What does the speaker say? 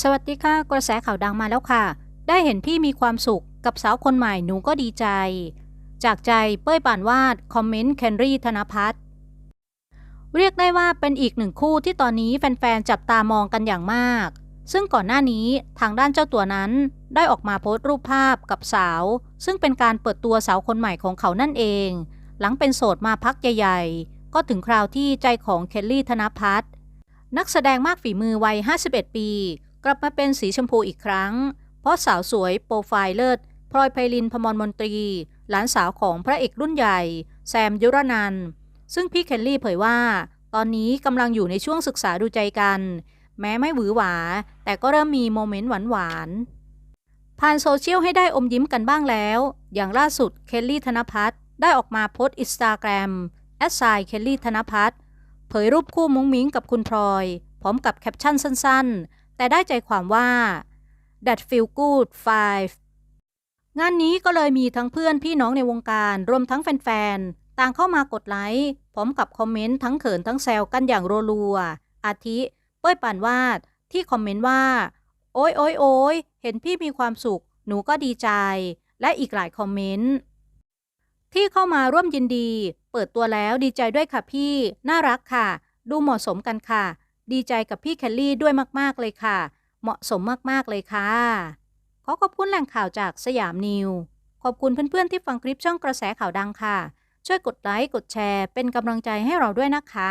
สวัสดีค่ะ กระแสข่าวดังมาแล้วค่ะ ได้เห็นพี่มีความสุขกับสาวคนใหม่หนูก็ดีใจ จากใจเป้ยป่านวาด คอมเมนต์เคนรี่ธนพัฒน์เรียกได้ว่าเป็นอีกหนึ่งคู่ที่ตอนนี้แฟนๆ จับตามองกันอย่างมาก ซึ่งก่อนหน้านี้ทางด้านเจ้าตัวนั้นได้ออกมาโพสต์รูปภาพกับสาว ซึ่งเป็นการเปิดตัวสาวคนใหม่ของเขานั่นเอง หลังเป็นโสดมาพักใหญ่ๆ ก็ถึงคราวที่ใจของเคนรี่ธนพัฒน์นักแสดงมากฝีมือวัย 51 ปี กลับมาเป็นสีชมพูอีกครั้ง เพราะสาวสวยโปรไฟล์เลิศพลอยไพลินพมรมนตรี หลานสาวของพระเอกรุ่นใหญ่ แซมยุรนันท์ซึ่งพี่เคนลี่เผยว่า ตอนนี้กำลังอยู่ในช่วงศึกษาดูใจกัน แม้ไม่หวือหวา แต่ก็เริ่มมีโมเมนต์หวานๆผ่านโซเชียลให้ได้อมยิ้มกันบ้างแล้ว อย่างล่าสุดเคลลี่ธนพัฒน์ได้ออกมาโพสต์อินสตาแกรมแอดไซน์เคลลี่ธนพัฒน์เผยรูปคู่มุ้งมิ้งกับคุณพลอย พร้อมกับแคปชั่นสั้นๆ แต่ได้ใจความว่า that feel good five งานนี้ก็เลยมีทั้งเพื่อนพี่น้องในวงการรวมทั้งแฟนๆ ต่างเข้ามากดไลค์พร้อมกับคอมเมนต์ทั้งเขินทั้งแซวกันอย่างรัวๆ อาทิ เป้ยป่านวาดที่คอมเมนต์ว่า โอ้ยโอ้ยโอ้ยเห็นพี่มีความสุข หนูก็ดีใจ และอีกหลายคอมเมนต์ ที่เข้ามาร่วมยินดี เปิดตัวแล้วดีใจด้วยค่ะพี่ น่ารักค่ะ ดูเหมาะสมกันค่ะ ดีใจกับพี่แคลลี่ด้วยมาก ๆ เลยค่ะ เหมาะสมมาก ๆ เลยค่ะ ขอขอบคุณแหล่งข่าวจากสยามนิว ขอบคุณเพื่อน ๆ ที่ฟังคลิปช่องกระแสข่าวดังค่ะ ช่วยกดไลค์ กดแชร์ เป็นกำลังใจให้เราด้วยนะคะ